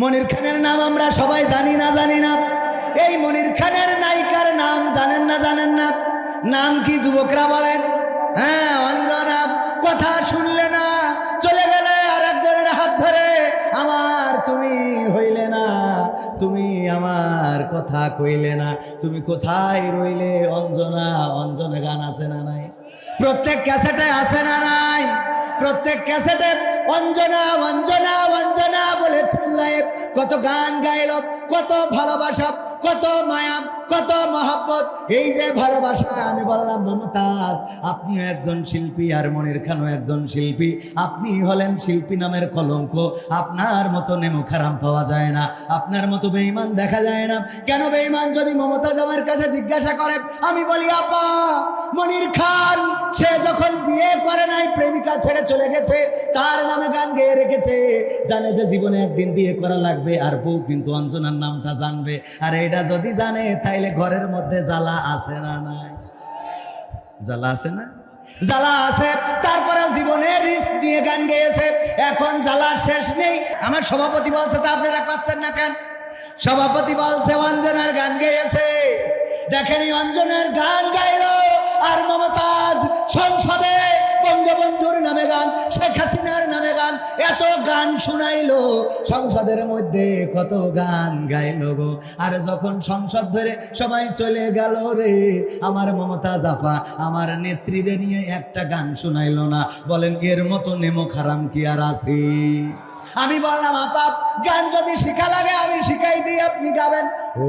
মনির খানের নাম আমরা সবাই জানি না জানি না। এই মনির খানের নায়িকার নাম জানেন না জানেন না? নাম কি যুবকরা বলেন? হ্যাঁ অঞ্জনা, কথা শুনলে না, চলে গেলে আর একজনের হাত ধরে, আমার তুমি হইলে না, তুমি আমার কথা কইলে না, তুমি কোথায় রইলে, অঞ্জনা অঞ্জনা গান আছে না নাই? প্রত্যেক ক্যাসেটে আছে না নাই? প্রত্যেক ক্যাসেটে অঞ্জনা অঞ্জনা অঞ্জনা বলে চিল্লায় কত গান গাইল কত ভালোবাসা। কত মায়া, কত মহব্বত। এই যে ভালোবাসা আমি বললাম, মমতাজ আপনি একজন শিল্পী, আর মনির খানও একজন শিল্পী। আপনি হলেন শিল্পী নামের কলঙ্ক। আপনার মতো নেমো খারাম পাওয়া যায় না। আপনার মতো বেঈমান দেখা যায় না। কেন বেঈমান যদি মমতাজ আমার কাছে জিজ্ঞাসা করে, আমি বলি, আপা, মনির খান, সে যখন বিয়ে করে নাই, প্রেমিকা ছেড়ে চলে গেছে, তার নামে গান গেয়ে রেখেছে। জানে যে জীবনে একদিন বিয়ে করা লাগবে, আর বউ কিন্তু অঞ্জনার নামটা জানবে। আর এটা যদি জানে, তাইলে ঘরের মধ্যে জ্বালা আছে না নাই? জ্বালা আছে না? জ্বালা আছে, তারপরে জীবনের রিস্ক নিয়ে গান গেয়েছে। এখন জ্বালার শেষ নেই। আমার সভাপতি বলছে, তা আপনারা করছেন না কেন? সভাপতি বলছে, অঞ্জনার গান গেয়েছে। দেখেন এই অঞ্জনার গান গাইলো আর মমতাজ সংসদে বঙ্গবন্ধুর নামে গান, শেখ হাসিনার নামে গান, এত গান শুনাইলো। সংসদের মধ্যে কত গান গাইলো গো। আর যখন সংসদ ধরে সবাই চলে গেল রে, আমার মমতা জাপা, আমার নেত্রীরে নিয়ে একটা গান শুনাইলো না। বলেন, এর মতো নেমো খারাম কি আর আছে? আমি বললাম, আপা, গান যদি শিখা লাগে, আমি শিখাই দিই, আপনি গাবেন। ও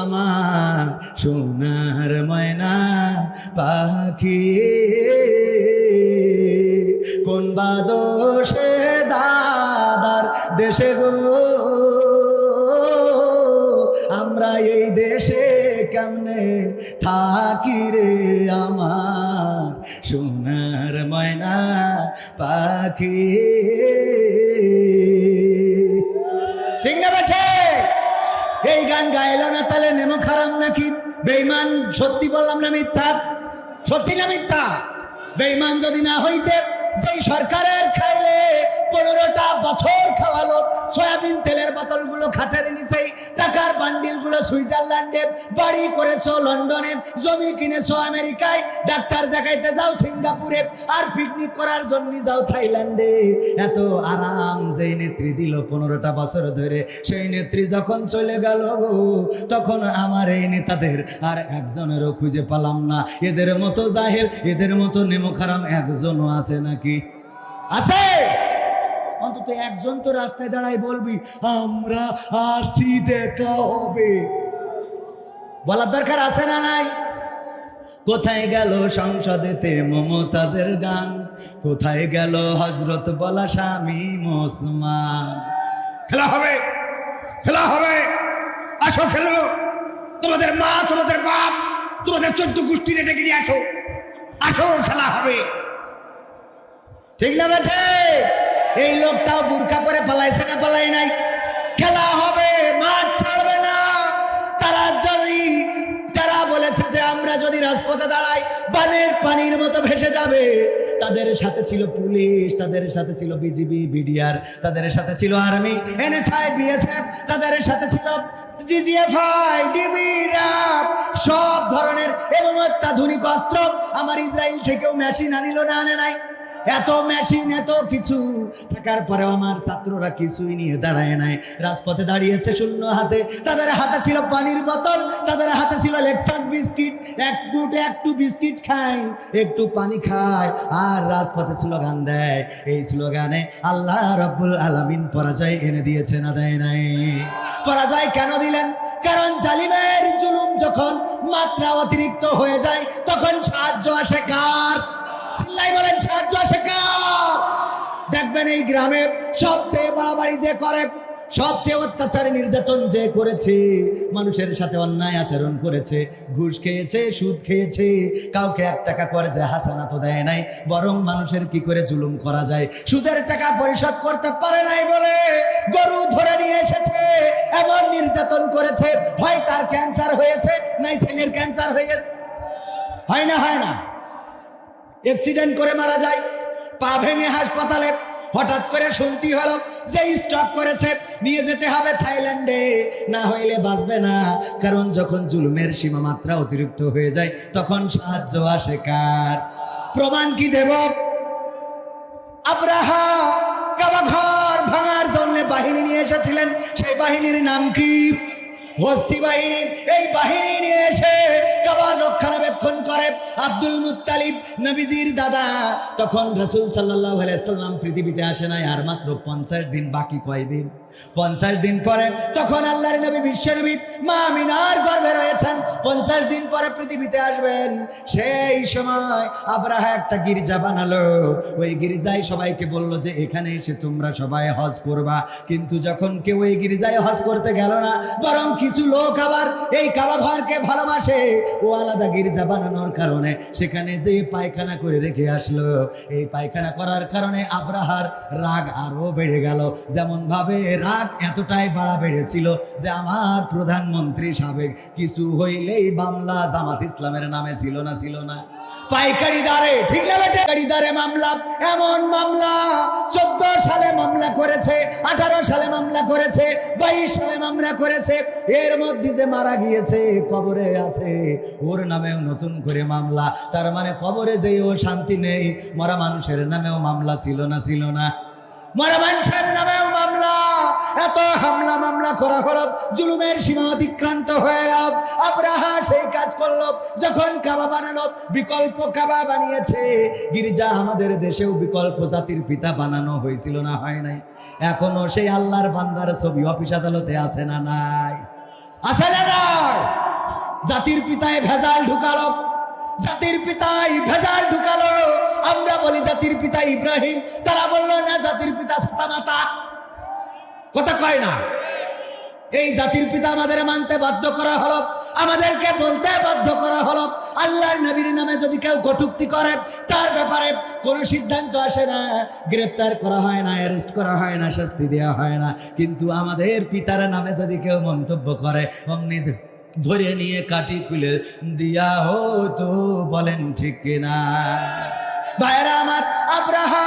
আমার সোনার ময়না পাখি। কোন বাদোষে দাদার দেশে গো? আমরা এই দেশে কেমনে থাকি রে আমার সোনার ময়না পাখি? এই গান গাইল না তাহলে নেমো খারাপ নাকি? বেইমান সত্যি বললাম না মিথ্যা? সত্যি না মিথ্যা? বেইমান যদি না হইতে, যেই সরকারের খাইলে পনেরোটা বছর খাওয়ালো। সয়াবিন তেলের বোতলগুলো খাটের নিচেই, টাকার বান্ডিলগুলো সুইজারল্যান্ডে, বাড়ি করেছ লন্ডনে, জমি কিনেছো আমেরিকায়, ডাক্তার দেখাইতে যাও সিঙ্গাপুরে, আর পিকনিক করার জন্য যাও থাইল্যান্ডে। এত আরাম যেই নেত্রী দিল পনেরোটা বছর ধরে, সেই নেত্রী যখন চলে গেল তখন আমার এই নেতাদের আর একজনেরও খুঁজে পালাম না। এদের মতো জাহেল, এদের মতো নেমোখারাম একজনও আছে নাকি? আছে! অন্তত একজন তো রাস্তায় দাঁড়ায় বলবি, আমরা আসি দেখা হবে। বলার দরকার আছে না নাই? কোথায় গেল সংসদেতে মমতাজের গান? কোথায় গেল হজরত বলা স্বামী মোসমান? খেলা হবে খেলা হবে। আসো খেলো। তোমাদের মা, তোমাদের বাপ, তোমাদের চোদ্দ গোষ্ঠীর ডেকে নিয়ে আসো। আসো, খেলা হবে। ঠিক না বেঠে? এই লোকটাও বুরকা পরে পালাইছে না পালাই নাই? খেলা হবে, মাঠ ছাড়বে না। তারা যদি তারা বলেছে যে আমরা যদি রাজপথে দাঁড়াই, বানের পানির মতো ভেসে যাবে। তাদের সাথে ছিল পুলিশ, তাদের সাথে ছিল বিজিবি, বিডিআর, তাদের সাথে ছিল আর্মি, এনএসআই, বিএসএফ, তাদের সাথে ছিল ডিজিএফআই ডিবি সব ধরনের এবং অত্যাধুনিক অস্ত্র। আমার ইসরায়েল থেকেও মেশিন আনিল না, আনে নাই। এত মেশিন এত কিছু। থাকার পরেও আমার ছাত্ররা কিছুই নিয়ে দাঁড়ায় নাই। রাজপথে দাঁড়িয়েছে শূন্য হাতে। তাদের হাতে ছিল পানির বোতল, তাদের হাতে ছিল লেক্সাস বিস্কিট এক একটু একটু বিস্কিট খায় একটু পানি খায় আর রাজপথে স্লোগান দেয়। এই স্লোগানে আল্লাহ রাব্বুল আলামিন পরাজয় এনে দিয়েছে না দেয় নাই। পরাজয় কেন দিলেন? কারণ জালিমের জুলুম যখন মাত্রা অতিরিক্ত হয়ে যায়, তখন সাহায্য আসে কার? চিল্লাই বলেন, সাহায্য আসে দেখবেন এই গ্রামে সবচেয়ে বাড়াবাড়ি যে করে, সবচেয়ে অত্যাচার নির্যাতন যে করেছে, মানুষের সাথে অন্যায় আচরণ করেছে, ঘুষ খেয়েছে, সুদ খেয়েছে, কাউকে এক টাকা করে যে হাসানা তো দেয় নাই, বরং মানুষের কি করে জুলুম করা যায়? সুদের টাকা পরিশোধ করতে পারে নাই বলে গরু ধরে নিয়ে এসেছে, এমন নির্যাতন করেছে, হয় তার ক্যান্সার হয়েছে, নাই ছেলের ক্যান্সার হয়ে গেছে হয় না হয় না। অ্যাক্সিডেন্ট করে মারা যায়। পা ভেঙে হাসপাতালে হঠাৎ করে শুনতে হলো। যে স্টক করেছে, নিয়ে যেতে হবে থাইল্যান্ডে। না হইলে বাঁচবে না। কারণ যখন জুলুমের সীমা মাত্রা অতিরিক্ত হয়ে যায়, তখন সাহায্য আসে কার? প্রমাণ কি দেব? আব্রাহা কাবা ঘর ভাঙার জন্য বাহিনী নিয়ে এসেছিলেন। সেই বাহিনীর নাম কি? হস্তি বাহিনী, এই বাহিনী নিয়ে এসে কাবার রক্ষণাবেক্ষণ করে। আব্দুল মুতালিব নবীজির দাদা। তখন রসুল সাল্লাহ সাল্লাম পৃথিবীতে আসে নাই আর মাত্র পঞ্চাশ দিন, বাকি কয়দিন? পঞ্চাশ দিন পরে তখন আল্লাহর নবী বিশ্বনবী মা মিনার গর্ভে রয়েছেন। পঞ্চাশ দিন পরে পৃথিবীতে আসবেন। সেই সময় আব্রাহা একটা গির্জা বানালো। ওই গির্জায় সবাইকে বলল যে, এখানে এসে তোমরা সবাই হজ করবা। কিন্তু যখন কেউ এই গির্জায় হজ করতে গেল না, বরং কিছু লোক আবার এই কাবা ঘরকে ভালোবাসে। ও আলাদা গির্জা বানানোর কারণে সেখানে যে পায়খানা করে রেখে আসলো। এই পায়খানা করার কারণে আব্রাহার রাগ আরও বেড়ে গেল। যেমন ভাবে রাগ এতটাই বাড়া বেড়েছিল যে আমার প্রধানমন্ত্রী সাবেক কিছু হইলেই মামলা জামাত ইসলামের নামে ছিল না ছিল না। পাইকারি দারে, ঠিক না বেটে? দারে মামলা, এমন মামলা। চোদ্দ সালে মামলা করেছে, আঠারো সালে মামলা করেছে, বাইশ সালে মামলা করেছে। এর মধ্যে যে মারা গিয়েছে, কবরে আছে। ওর নামেও নতুন করে মামলা। তার মানে কবরে যে ও শান্তি নেই, মরা মানুষের নামেও মামলা ছিল না ছিল না। মরা মানুষের নামেও এত হামলা মামলা করা হলো, জুলুমের সীমা অতিক্রান্ত হয়ে গেল। আব্রাহা সেই কাজ করল, যখন কাবা বানালো, বিকল্প কাবা বানিয়েছে। গির্জা আমাদের দেশেও বিকল্প জাতির পিতা বানানো হয়েছিল না, হয় নাই। এখনও সেই আল্লাহর বান্দার ছবি অফিস আদালতে আছে না, নাই। আছে না, নাই। জাতির পিতায় ভেজাল ঢুকালো, জাতির পিতাই ভেজাল ঢুকালো। আমরা বলি জাতির পিতা ইব্রাহিম, তারা বলল, না, জাতির পিতা সাতা মাতা কথা কয় না। এই জাতির পিতা আমাদের মানতে বাধ্য করা হলো, আমাদেরকে বলতে বাধ্য করা হলো, আল্লাহর নবীর নামে যদি কেউ কটুক্তি করে, তার ব্যাপারে কোনো সিদ্ধান্ত আসে না। গ্রেপ্তার করা হয় না, অ্যারেস্ট করা হয় না, শাস্তি দেওয়া হয় না। কিন্তু আমাদের পিতার নামে যদি কেউ মন্তব্য করে, অমনি ধরে নিয়ে কাটি খুলে দিয়া হতো বলেন ঠিক কিনা? ভাইরা আমার আব্রাহা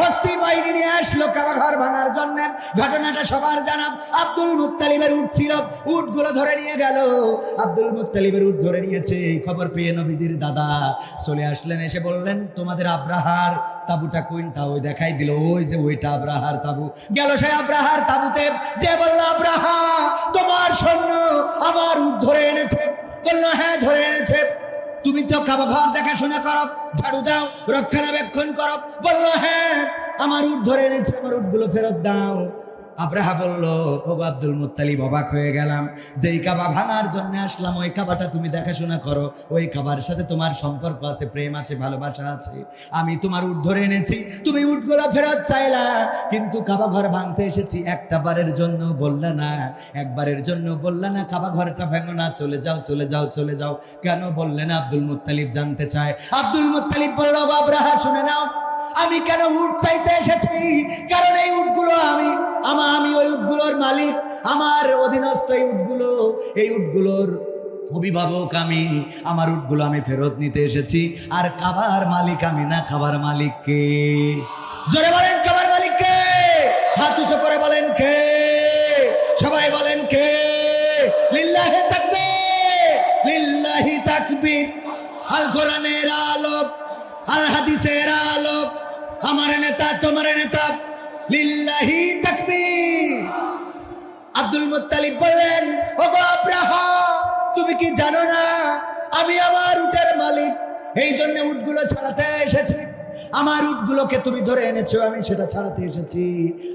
হস্তি বাহিনী নিয়ে আসলো কাবাঘর ভাঙার জন্য। ঘটনাটা সবার জানাম আব্দুল মুত্তালিবের উট ছিল। উটগুলো ধরে নিয়ে গেল। আব্দুল মুত্তালিবের উঠ ধরে নিয়েছে। খবর পেয়ে নবীজির দাদা চলে আসলেন। এসে বললেন, তোমাদের আব্রাহার তাবুটা কোনটা? ওই দেখাই দিল। ওই যে ওইটা আব্রাহার তাবু। গেল সে আব্রাহার তাবুতে। যে বলল, আব্রাহা, তোমার সৈন্য আমার উঠ ধরে এনেছে। বলল হ্যাঁ ধরে এনেছে। তুমি তো খাব, ঘর দেখাশোনা করো, ঝাড়ু দাও, রক্ষণাবেক্ষণ করো। বলল হ্যাঁ আমার উঠ ধরে এনেছে, আমার উটগুলো ফেরত দাও। আব্রাহা বলল ও আব্দুল মুত্তালিব, অবাক হয়ে গেলাম। যেই কাবা ভাঙার জন্য আসলাম, ওই কাবাটা তুমি দেখাশোনা করো। ওই কাবার সাথে তোমার সম্পর্ক আছে, প্রেম আছে, ভালোবাসা আছে। আমি তোমার উট ধরে এনেছি, তুমি উটগুলো ফেরত চাইলা। কিন্তু কাবা ঘর ভাঙতে এসেছি, একটা বারের জন্য বললে না একবারের জন্য বললে না, কাবা ঘরটা ভেঙো না, চলে যাও চলে যাও চলে যাও। কেন বললে না আব্দুল মুত্তালিব জানতে চায়? আব্দুল মুত্তালিব বলল "ও আব্রাহা, শুনে নাও। আমি কেন উঠ চাইতে এসেছি? কারণ এই উটগুলো আমি আমা আমি ওই উটগুলোর মালিক, আমার অধীনস্থ এই উটগুলো, এই উটগুলোর অভিভাবক আমি, আমার উটগুলো আমি ফেরত নিতে এসেছি। আর খাবার মালিক আমি না, খাবার মালিক কে? জোরে বলেন, খাবার মালিক কে? হাত উঁচু করে বলেন কে? সবাই বলেন কে? লিল্লাহে থাকবে লিল্লাহি তাকবীর। আল কোরআনের আলোক, আল হাদিসের আলোক। আমার নেতা, তোমার নেতা। আব্দুল বললেন তুমি কি জানো না, আমি আমার উটের মালিক। এই জন্য উটগুলো ছাড়াতে এসেছি। আমার উটগুলোকে তুমি ধরে এনেছো, আমি সেটা ছাড়াতে এসেছি।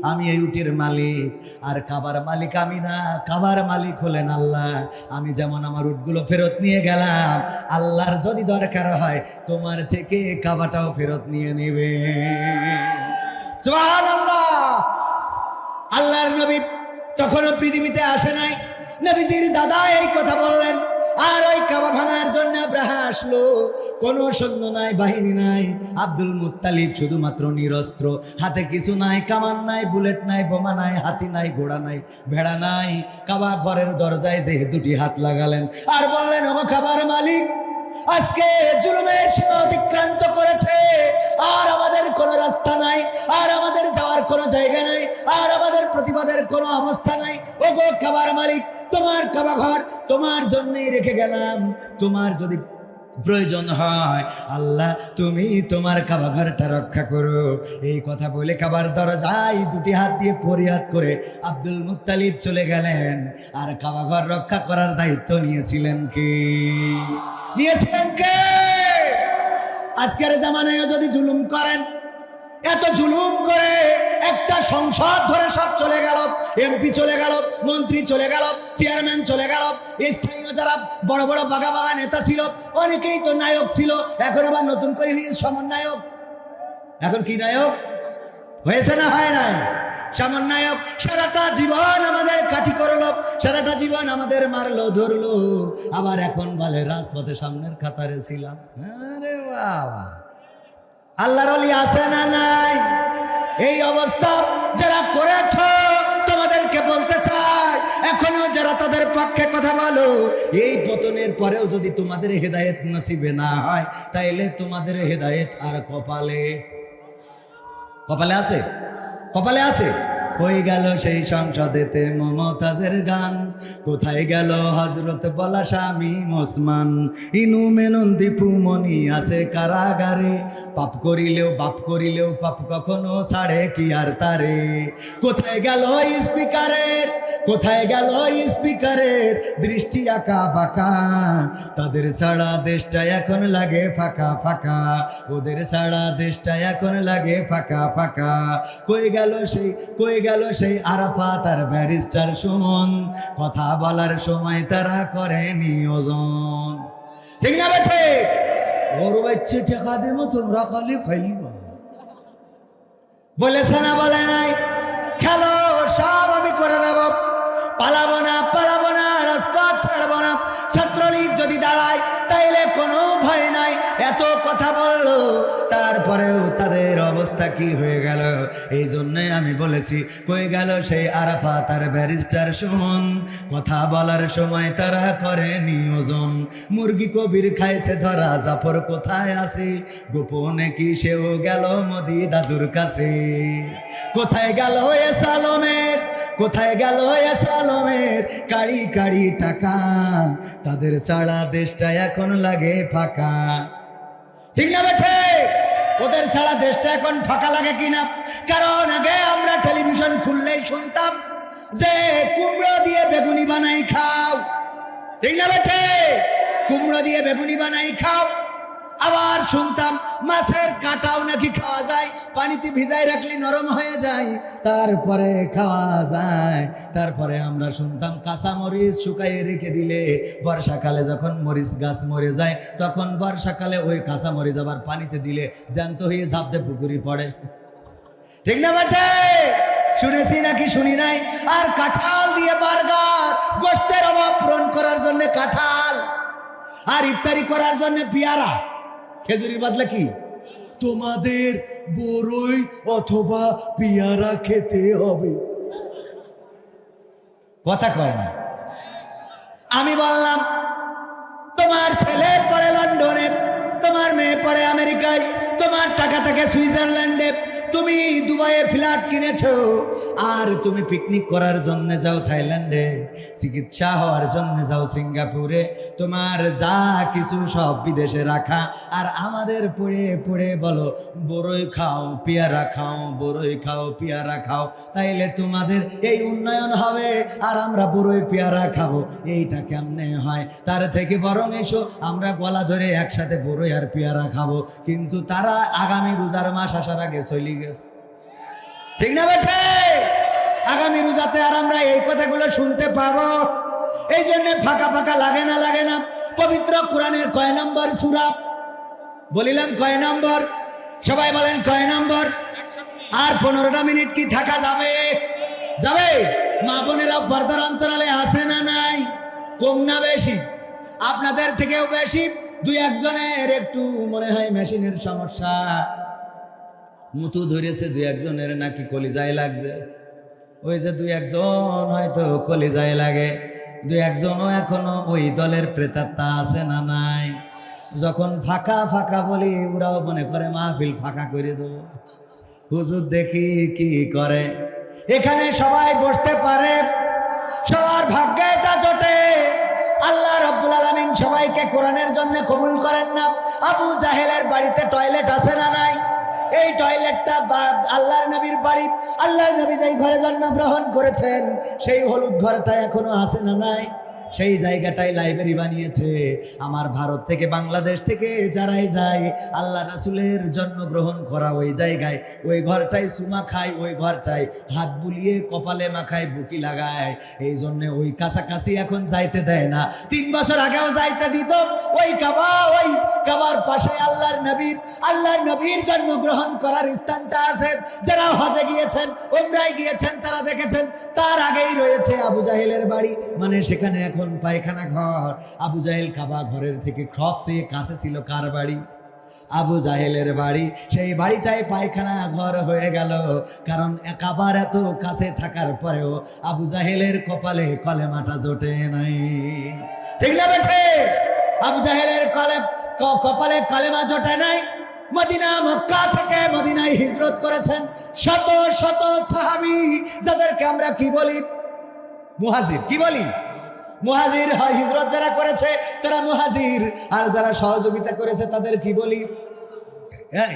আমি এই উটের মালিক, আর কাবার মালিক আমি না। কাবার মালিক হলেন আল্লাহ। আমি যেমন আমার উটগুলো ফেরত নিয়ে গেলাম, আল্লাহর যদি দরকার হয়, তোমার থেকে কাবাটাও ফেরত নিয়ে নেবে। সুবহানাল্লাহ। আল্লাহর নবী তখনও পৃথিবীতে আসে নাই। নবীজির দাদা এই কথা বললেন, আর ওই কাবা জন্য আব্রাহা আসলো। কোনো সৈন্য নাই, বাহিনী নাই। আব্দুল মুত্তালিব শুধুমাত্র নিরস্ত্র। হাতে কিছু নাই, কামান নাই, বুলেট নাই, বোমা নাই, হাতি নাই, ঘোড়া নাই, ভেড়া নাই। কাবা ঘরের দরজায় যে দুটি হাত লাগালেন আর বললেন ও খাবার মালিক আজকে জুলুমের সীমা অতিক্রান্ত করেছে। আর আমাদের কোনো রাস্তা নাই, আর আমাদের যাওয়ার কোনো জায়গা নাই, আর আমাদের প্রতিবাদের কোনো অবস্থা নাই। ও গো কাবার মালিক, তোমার কাবা ঘর তোমার জন্যই রেখে গেলাম। তোমার যদি প্রয়োজন হয়, আল্লাহ তুমি তোমার কাবা ঘরটা রক্ষা করো। এই কথা বলে কাবার দরজায় দুটি হাত দিয়ে পরিহাত করে আব্দুল মুত্তালিব চলে গেলেন। আর কাবা ঘর রক্ষা করার দায়িত্ব নিয়েছিলেন কে? নিয়েছিলেন কে? আজকের জামানায় যদি জুলুম করেন, এত জুলুম করে একটা সংসদ ধরে সব চলে গেল, এমপি চলে গেল, মন্ত্রী চলে গেল, চেয়ারম্যান চলে গেল, স্থানীয় যারা বড় বড় বাগা বাগা নেতা ছিল, অনেকেই তো নায়ক ছিল, এখন আবার নতুন করে হয়েছে সমন্বয়ক। এখন কি নায়ক? হয়েছে না হয় নাই? সমন্বয়ক সারাটা জীবন আমাদের কাঠি করল, সারাটা জীবন আমাদের মারলো, ধরলো। আবার এখন বলে, রাজপথে সামনের কাতারে ছিলাম। বাবা। আল্লাহর অলি আছে না নাই? এই অবস্থা যারা করেছ, তোমাদেরকে বলতে চাই, এখনও যারা তাদের পক্ষে কথা বলো, এই পতনের পরেও যদি তোমাদের হেদায়েত নসিবে না হয়, তাইলে তোমাদের হেদায়েত আর কপালে কপালে আছে? কপালে আছে? কই গেল সেই সংসদেতে মমতাজের গান। কোথায় গেল হজরত বলা স্বামী মোসমান ইনু মেনন দীপু মনি আছে কারাগারে। পাপ করিলেও বাপ করিলেও পাপ কখনো ছাড়ে কি আর তারে? কোথায় গেল স্পিকারের? কোথায় গেল স্পিকারের দৃষ্টি আঁকা বাঁকা? তাদের ছাড়া দেশটা এখন লাগে ফাঁকা ফাঁকা। ওদের ছাড়া দেশটা এখন লাগে ফাঁকা ফাঁকা। কই গেল সেই, কই গেল সেই আরাফাত আর ব্যারিস্টার সুমন। কথা বলার সময় তারা করে নিয়োজন। ঠিক না বেঠে? ওর বাচ্চে টাকা দেব, তোমরা খালি খাইব। বলেছে না, বলে নাই। খেলো, সব আমি করে দেব। কি হয়ে গেল? এই জন্যই আমি বলেছি, কই গেল সেই আরাফাত আর ব্যারিস্টার সুমন? কথা বলার সময় তারা করে নিয়োজন মুরগি কবির খাইছে ধরা, জাফর কোথায় আছে? গোপনে কি সেও গেল মোদি দাদুর কাছে? কোথায় গেল এ সালমের? কোথায় গেল এ সালমের? কাড়ি কাড়ি টাকা, তাদের ছাড়া দেশটা এখন লাগে ফাঁকা। ঠিক না বেঠে? ওদের ছাড়া দেশটা এখন ফাঁকা লাগে কিনা? কারণ আগে আমরা টেলিভিশন খুললেই শুনতাম, যে কুমড়ো দিয়ে বেগুনি বানাই খাও। ঠিক না কুমড়ো দিয়ে বেগুনি বানাই খাও। আবার শুনতাম, মাছের কাটাও নাকি খাওয়া যায়, পানিতে ভিজাই রাখলে নরম হয়ে যায়, তারপরে খাওয়া যায়। তারপরে আমরা শুনতাম, কাঁচা মরিচ শুকাইয়ে রেখে দিলে বর্ষাকালে যখন মরিচ গাছ মরে যায়, তখন বর্ষাকালে ওই কাঁচা মরিচ আবার পানিতে দিলে জ্যান্ত হয়ে ঝাপতে পুকুরি পড়ে। ঠিক না বাটে? শুনেছি নাকি, শুনি নাই? আর কাঁঠাল দিয়ে বার্গার গোষ্ঠের অভাব পূরণ করার জন্য কাঁঠাল, আর ইফতারি করার জন্য পিয়ারা। খেজুরির বাদলা কি? তোমাদের বড়ই অথবা পিয়ারা খেতে হবে। কথা কয় না। আমি বললাম, তোমার ছেলে পড়ে লন্ডনে, তোমার মেয়ে পড়ে আমেরিকায়, তোমার টাকা থাকে সুইজারল্যান্ডে, তুমি দুবাইয়ে ফ্ল্যাট কিনেছো আর তুমি পিকনিক করার জন্য যাও থাইল্যান্ডে, চিকিৎসা হওয়ার জন্য যাও সিঙ্গাপুরে। তোমার যা কিছু সব বিদেশে রাখা। আর আমাদের পড়ে পড়ে বলো বড়ই খাও, পেয়ারা খাও বড়ই খাও, পেয়ারা খাও। তাইলে তোমাদের এই উন্নয়ন হবে, আর আমরা বড়ই পেয়ারা খাব। এইটা কেমনে হয়? তার থেকে বরং এসো, আমরা গলা ধরে একসাথে বড়ই আর পেয়ারা খাব। কিন্তু তারা আগামী রোজার মাস আসার আগে চলে গেছে। ঠিক না বেঠে? আগামী রোজাতে আর আমরা এই কথাগুলো শুনতে পাবো। এই জন্য ফাঁকা ফাঁকা লাগে না লাগে না। পবিত্র কোরআনের কয় নম্বর সুরা? বলিলাম কয় নম্বর? সবাই বলেন কয় নম্বর? আর পনেরোটা মিনিট কি থাকা যাবে? যাবে? মা বোনেরা পর্দার অন্তরালে আসে না নাই? কম না বেশি? আপনাদের থেকেও বেশি? দুই একজনের একটু মনে হয় মেশিনের সমস্যা। মুতু ধরেছে দুই একজনের নাকি কলিজায় লাগছে। ওই যে দুই একজন হয়তো কলিজায় লাগে, দুই একজনও এখনও ওই দলের প্রেতাত্মা আছে না নাই। যখন ফাঁকা ফাঁকা বলি, ওরাও মনে করে, মাহফিল ফাঁকা করে দেবো। হুজুর দেখি কি করে। এখানে সবাই বসতে পারে, সবার ভাগ্যে এটা জোটে। আল্লাহ রব্বুল আলমিন সবাইকে কোরআনের জন্য কবুল করেন না। আবু জাহেলের বাড়িতে টয়লেট আছে না নাই? এই টয়লেটটা আল্লাহর নবীর বাড়ি, আল্লাহর নবী যেই ঘরে জন্মগ্রহণ করেছেন, সেই হলুদ ঘরটা এখনও আসে না নাই? সেই জায়গাটায় লাইব্রেরি বানিয়েছে। আমার ভারত থেকে বাংলাদেশ থেকে যারাই যায়, আল্লাহ রাসুলের জন্মগ্রহণ করা ওই জায়গায়। ওই ঘরটাই সুমা খায়, ওই ঘরটায় হাত বুলিয়ে কপালে মাখায়, বুকি লাগায়। এই জন্যে ওই কাছাকাছি এখন যাইতে দেয় না। তিন বছর আগেও যাইতে দিত। ওই কাবা, ওই কাবার পাশে আল্লাহর নবীর আল্লাহর নবীর জন্মগ্রহণ করার স্থানটা আছে। যারা হজে গিয়েছেন ওমরায় গিয়েছেন, তারা দেখেছেন তার আগেই রয়েছে আবু জাহেলের বাড়ি। মানে সেখানে এখন পায়খানা ঘর। আবু জাহেল কাবা ঘরের থেকে সবচেয়ে কাছে ছিল কার বাড়ি? আবু জাহেলের বাড়ি। সেই বাড়িটাই পায়খানা ঘর হয়ে গেল। কারণ কাবার এত কাছে থাকার পরেও আবু জাহেলের কপালে কলেমাটা জোটে নাই। ঠিক না বেঠে? আবু জাহেলের কলে কপালে কলেমা জোটে নাই? মদিনা মক্কা থেকে মদিনায় হিজরত করেছেন শত শত সাহাবি যাদেরকে আমরা কি বলি? মুহাজির। কি বলি? মুহাজির হয় হিজরত যারা করেছে তারা মুহাজির। আর যারা সহযোগিতা করেছে তাদের কি বলি? এই,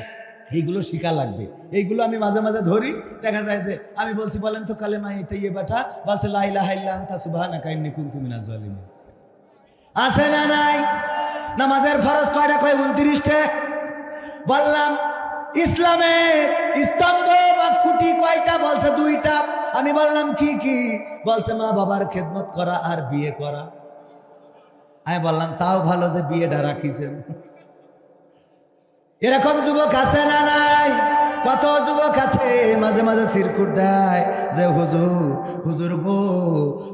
এইগুলো শিখা লাগবে। এইগুলো আমি মাঝে মাঝে ধরি। দেখা যায় যে আমি বলছি বলেন তো কালেমা ইয়ে বেটা বলছে লাইলা হাইল্লা আনতা সুবহানা কাইন্নি কুনতু মিনাজ জালিমিন। আছে না নাই? নামাজের ফরজ কয়টা? কয় উনত্রিশটে? বললাম ইসলামের স্তম্ভ বা খুঁটি কয়টা? বলছে, দুইটা। আমি বললাম, কি কি? বলছে, মা বাবার খেদমত করা আর বিয়ে করা। আমি বললাম, তাও ভালো যে বিয়েটা রাখিছেন। এরকম যুবক আছে না নাই? কত যুবক আছে, মাঝে মাঝে সিরকুট দেয় যে, হুজুর হুজুর গো,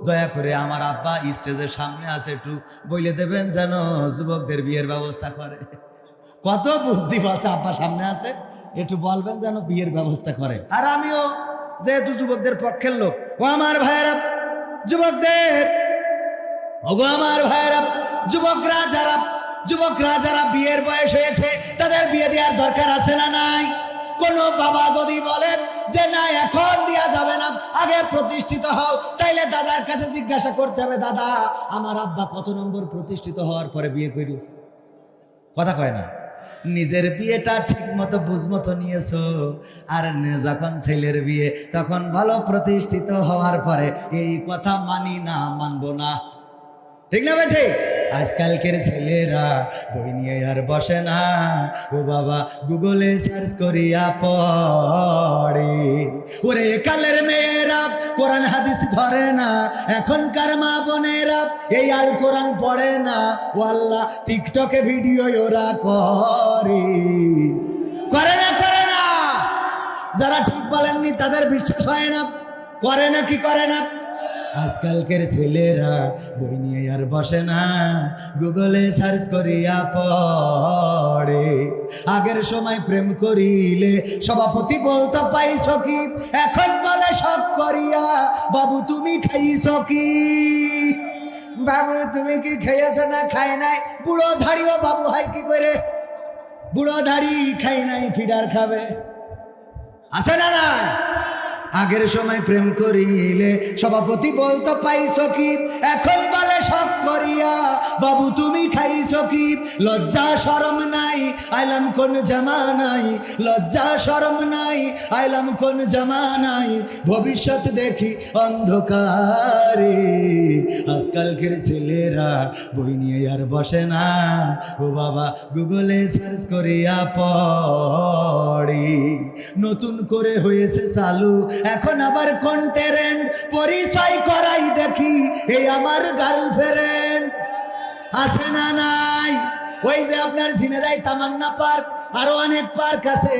দয়া করে আমার আব্বা স্টেজের সামনে আছে, একটু বইলে দেবেন যেন যুবকদের বিয়ের ব্যবস্থা করে। কত বুদ্ধি আছে আব্বা সামনে আছে, একটু বলবেন যেন বিয়ের ব্যবস্থা করে। আর আমিও যেহেতু যুবকদের পক্ষের লোক, ও আমার ভাইয়েরা, যুবকদের, ওগো আমার ভাইয়েরা, যুবকরা যারা যুবকরা যারা বিয়ের বয়স হয়েছে, তাদের বিয়ে দেওয়ার দরকার আছে না নাই? কোন বাবা যদি বলেন যে, না, এখন দেওয়া যাবে না, আগে প্রতিষ্ঠিত হও, তাইলে দাদার কাছে জিজ্ঞাসা করতে হবে, দাদা, আমার আব্বা কত নম্বর প্রতিষ্ঠিত হওয়ার পরে বিয়ে করিস? কথা কয় না। নিজের বিয়েটা ঠিক মতো বুঝমতো নিয়েছো। আর যখন ছেলের বিয়ে, তখন ভালো প্রতিষ্ঠিত হওয়ার পরে এই কথা মানি না, মানবো না। ঠিক না, বেঠে? আজকালকের ছেলেরা বই নিয়ে আর বসে না। ও বাবা, গুগলে সার্চ করিয়া পড়ে। ওরে কালের মেয়েরা, কোরআন হাদিস ধরে না। এখনকার মা বোনেরা, এই আল কোরআন পড়ে না। ও আল্লাহ, টিকটকে ভিডিও ওরা করে। করে না করে না। যারা ঠিক বলেননি, তাদের বিশ্বাস হয় না। করে না কি করে না? আজকালকের ছেলেরা বই নিয়ে আর বসে না। গুগলে সার্চ করিয়া পড়ে। আগের সময় প্রেম করিলে সভাপতি বলতো পাইছ কি এখন বলে সব করিয়া। বাবু, তুমি খাইছ কি বাবু, তুমি কি খেয়েছ না খাই নাই? বুড়ো ধাড়িও বাবু হাই কি করে? বুড়ো ধাড়ি খাই নাই, ফিডার খাবে। আছে না না আগের সময় প্রেম করিলে সভাপতি বলতো, পাইছ কি? এখন বলে সব করিয়া। বাবু, তুমি খাইছ কি? লজ্জা, শরম নাই, আইলাম কোন জামা নাই। লজ্জা, শরম নাই, আইলাম কোন জামা নাই। ভবিষ্যৎ দেখি অন্ধকারে। আজকালকের ছেলেরা বই নিয়ে আর বসে না। ও বাবা, গুগলে সার্চ করিয়া পড়ে। নতুন করে হয়েছে চালু এখন আবার কন্টেরেন্ট পরিচয় করাই দেখি, এই আমার গার্লফ্রেন্ড আছে না নাই? ওই যে আপনার ঝিনেরাই তামান্না পার্ক, আরও অনেক পার্ক আছে।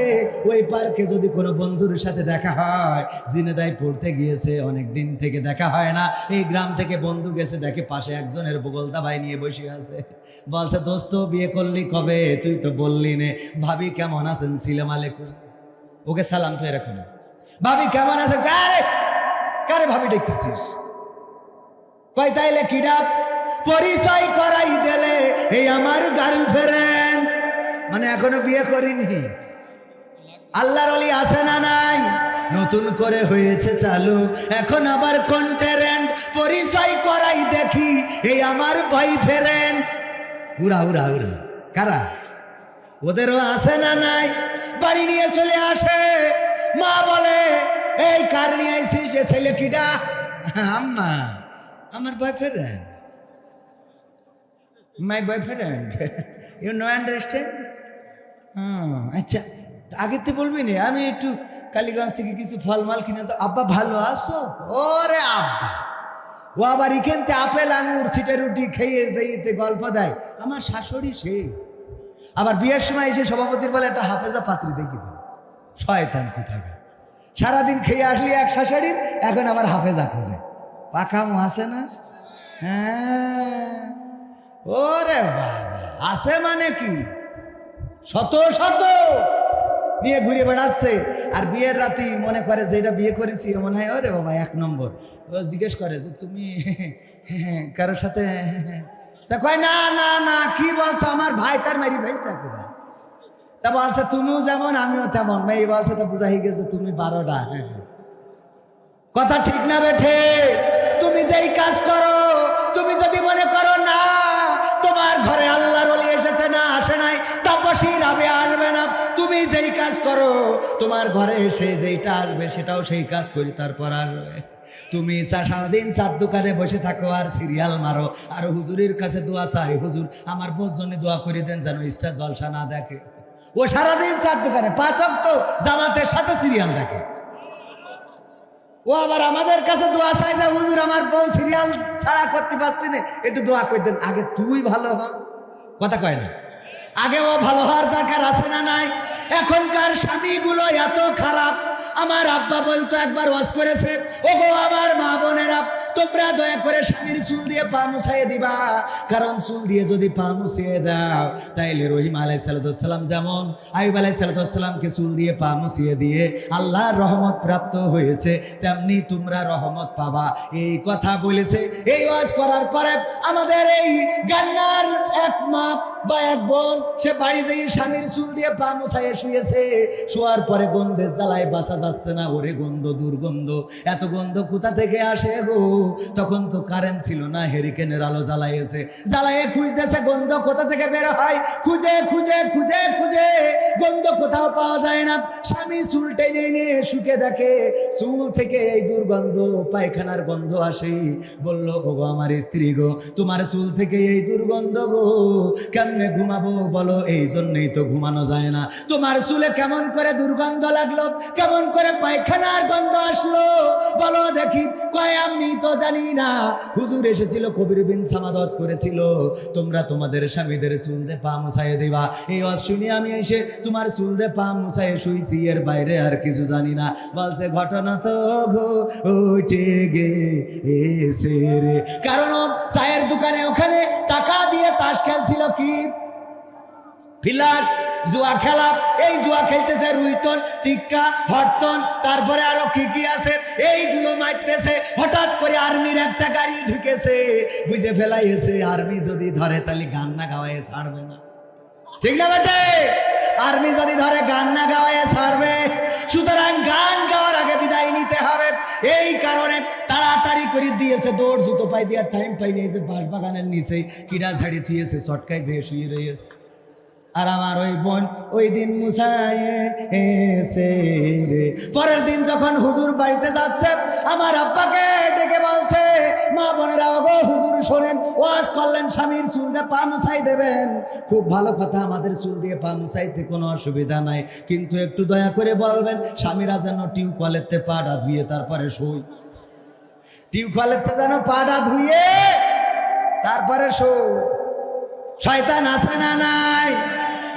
ওই পার্কে যদি কোনো বন্ধুর সাথে দেখা হয় জিনেদাই পড়তে গিয়েছে, অনেক দিন থেকে দেখা হয় না। এই গ্রাম থেকে বন্ধু গেছে, দেখে পাশে একজনের বগলদা ভাই নিয়ে বসে আছে। বলছে, দোস্ত, বিয়ে করলি কবে? তুই তো বললি নে। ভাবি কেমন আছেন? সিলেম আলেকুম ওকে সালাম তো এরকম। ভাবি, কেমন আছে? কারে? কারে ভাবি দেখতেছিস? কয়, তাইলে কিডা পরিচয় করাই দিলে এই আমার গার্লফ্রেন্ড মানে এখনও বিয়ে করিনি। আল্লাহর অলি আছে না নাই? নতুন করে হয়েছে চালু। এখন আবার কন্টেরেন্ট পরিচয় করাই দেখি এই আমার বয়ফ্রেন্ড উড়া উড়া উড়া। কারা? ওদেরও আছে না নাই? বাড়ি নিয়ে চলে আসে। মা বলে, এই কার নিয়ে আইসিস সে ছেলে কিডা? আম্মা, আমার boyfriend my boyfriend you know understand আচ্ছা তা আগে তো বলবি না, আমি একটু কালীগঞ্জ থেকে কিছু ফলমাল কিনে তো, আব্বা, ভালো আছো? ওরে আব্বা, ও আবার এখানতে আপেল, আঙুর, সিটে রুটি খেয়ে যাইতে গল্প দেয়, আমার শাশুড়ি সে। আবার বিয়ের সময় এসে সভাপতির বলে একটা হাফেজা পাত্রী দেখি শয়তান কোথায় সারাদিন খেয়ে আসলি এক শাশুড়ির এখন আবার হাফেজা খোঁজে। পাকাম আছে না? হ্যাঁ। ওরে বাবা, আছে মানে কি? শত শত নিয়ে ঘুরে বেড়াচ্ছে। আর বিয়ের রাতি মনে করে যে এটা বিয়ে করেছি মনে হয়, ওরে বাবা, এক নম্বর। ও জিজ্ঞেস করে যে, তুমি কারোর সাথে? তা কয়, না না না, কি বলছো? আমার ভাই তার মেরি ভাই তাকে তা বলছে, তুমিও যেমন, আমিও তেমন। মেয়ে বলছে, তো বুঝাই গেছে, তুমি বারোটা। কথা ঠিক না বেঠে? তুমি যেই কাজ করো, তুমি যদি মনে করো না, তোমার ঘরে আল্লাহর ওলি এসেছে না, আসে নাই, তাপসী রাবে আসবে না। তুমি যেই কাজ করো, তোমার ঘরে এসে যেইটা আসবে, সেটাও সেই কাজ করি তারপর আসবে। তুমি সারাদিন চার দোকানে বসে থাকো আর সিরিয়াল মারো। আর হুজুরের কাছে দোয়া চাই, হুজুর, আমার বোঝ জন্য দোয়া করে দেন যেন স্টার জলসা না দেখে। ও সারাদিন চার দোকানে, পাঁচ অক্ট জামাতের সাথে সিরিয়াল দেখে। ও আবার আমাদের কাছে দোয়া চাই যে, হুজুর, আমার বউ সিরিয়াল ছাড়া করতে পারছি না। একটু দোয়া করে দেন আগে তুই ভালো হ। কথা কয় না। আগে ও ভালো হওয়ার দরকার আছে না নাই? এখনকার স্বামীগুলো এত খারাপ। আমার আব্বা বলতো একবার ওয়াজ করেছে ও গো আমার মা বোনেরা তোমরা দয়া করে স্বামীর চুল দিয়ে পা মুছাইয়ে দিবা। কারণ চুল দিয়ে যদি পা মুছিয়ে দাও, তাইলে রহিম আলাই সালাতাম যেমন আইব আলাই সালাতামকে চুল দিয়ে পা মুছিয়ে দিয়ে আল্লাহর রহমত প্রাপ্ত হয়েছে, তেমনি তোমরা রহমত পাবা। এই কথা বলেছে, এই ওয়াজ করার পরে আমাদের এই গান্নার এক মা বা এক বোন, সে বাড়ি যেয়ে স্বামীর চুল দিয়ে পা মুছাইয়ে শুয়েছে। শোয়ার পরে গন্ধে জ্বালায় বাসা যাচ্ছে না, ওরে গন্ধ, দুর্গন্ধ। এত গন্ধ কোথা থেকে আসে গো? তখন তো কারেন্ট ছিল না হেরিকেনের আলো জ্বালাইয়েছে। জ্বালাইয়ে খুঁজতেছে, গন্ধ কোথা থেকে বের হয়? খুঁজে খুঁজে খুঁজে খুঁজে, গন্ধ কোথাও পাওয়া যায় না। স্বামী চুল টেনে নিয়ে শুকে দেখে, চুল থেকে এই দুর্গন্ধ, পায়খানার গন্ধ আসে। বলল ও গো আমার স্ত্রী গো, তোমার চুল থেকে এই দুর্গন্ধ গো, কেমনে ঘুমাবো বলো? এই জন্যই তো ঘুমানো যায় না। তোমার চুলে কেমন করে দুর্গন্ধ লাগল? কেমন করে পায়খানার গন্ধ আসলো? বলো দেখি, কয় আমি তো জানি না। হুজুর এসেছিল, কবির বিন সামাদজ করেছিল। তোমরা তোমাদের স্বামীদের চুল পা মুছাইয়ে দিবা। এই ওয়াজ শুনি আমি এসে তোমার চুল পা মুছাইয়ে শুইছি, এর বাইরে আর কিছু জানি না। বলছে, ঘটনা তো উঠে গে এসে রে। কারণ চায়ের দোকানে ওখানে টাকা দিয়ে তাস খেলছিল কি? ফিলাস জুয়া খেলা এই জুয়া খেলতেছে রুইতন, টিক্কা হটতন তারপরে আরও কি কি আছে? এইগুলো মারতেছে। হঠাৎ করে আর্মির একটা গাড়ি ঢুকেছে। বুঝে ফেলাইছে, আর্মি যদি ধরে তাহলে গান না গাওয়াই ছাড়বে না। ঠিক না বেটে? আর্মি যদি ধরে গান না গাওয়াই ছাড়বে, সুতরাং গান গাওয়ার আগে বিদায় নিতে হবে। এই কারণে তাড়াতাড়ি করে দিয়েছে, দৌড় জুতো পাই দেওয়ার টাইম পাই নিয়েছে বাঁশ বাগানের নিচে কিরা ঝাড়ি থুয়েছে চটকায় যে শুয়ে রয়েছে আর আমার ওই বোন ওই দিন মুসায়ে রে। পরের দিন যখন হুজুর বাড়িতে যাচ্ছে, আমার আব্বাকে ডেকে বলছে, মা বোনেরা, ওগো হুজুর শোনেন, ওয়াজ করলেন, স্বামীর চুল দিয়ে পা মুছাই দেবেন। খুব ভালো কথা, আমাদের চুল দিয়ে পা মুছাইতে কোনো অসুবিধা নাই। কিন্তু একটু দয়া করে বলবেন, স্বামীরা যেন টিউ কলেতে পাটা ধুয়ে তারপরে সই টিউ কলেতে যেন পাটা ধুয়ে তারপরে সই শয়তান আছে না নাই?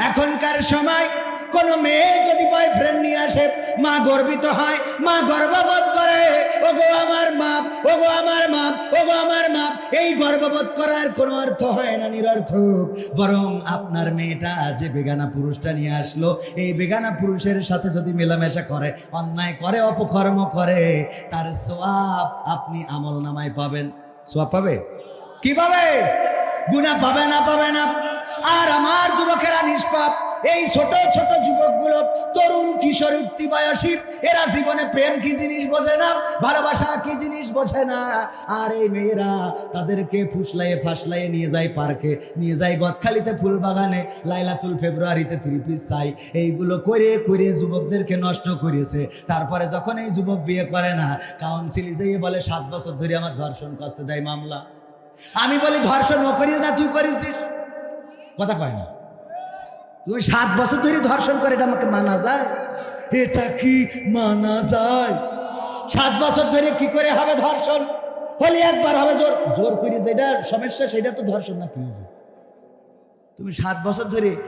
এখনকার সময় কোন মেয়ে যদি বয়ফ্রেন্ড নিয়ে আসে, মা গর্বিত হয়, মা গর্ববোধ করে, ওগো আমার মাপ ওগো আমার মাপ ওগো আমার মাপ এই গর্ববোধ করার কোনো অর্থ হয় না নিরর্থক। বরং আপনার মেয়েটা যে বেগানা পুরুষটা নিয়ে আসলো, এই বেগানা পুরুষের সাথে যদি মেলামেশা করে, অন্যায় করে, অপকর্ম করে, তার সোয়াব আপনি আমল নামায় পাবেন। সব পাবে? কি পাবে গুণা পাবে না পাবে না? আর আমার যুবকেরা নিষ্পাপ। এই ছোট ছোট যুবকগুলো তরুণ, কিশোর, উঠতি বয়সী, এরা জীবনে প্রেম কি জিনিস বোঝে না, ভালোবাসা কি জিনিস বোঝে না? আর এই মেয়েরা, তাদেরকে ফুসলাইয়ে ফাসলাইয়ে নিয়ে যায় পার্কে, নিয়ে যায় গদখালিতে ফুল বাগানে। লাইলাতুল ফেব্রুয়ারিতে থ্রি পিস চাই। এইগুলো করে করে যুবকদেরকে নষ্ট করেছে। তারপরে যখন এই যুবক বিয়ে করে না কাউন্সিল যেয়ে বলে, সাত বছর ধরে আমার ধর্ষণ করছে, দেয় মামলা। আমি বলি, ধর্ষণ ও করিস না, তুই করেছিস কথা কয় না। তুমি সাত বছর ধরে ধর্ষণ করে, এটা আমাকে মানা যায়? এটা কি মানা যায়? সাত বছর ধরে কি করে হবে ধর্ষণ? হলে একবার হবে জোর জোর করি যেটা সমস্যা, সেটা তো ধর্ষণ না তুমি সাত বছর ধরে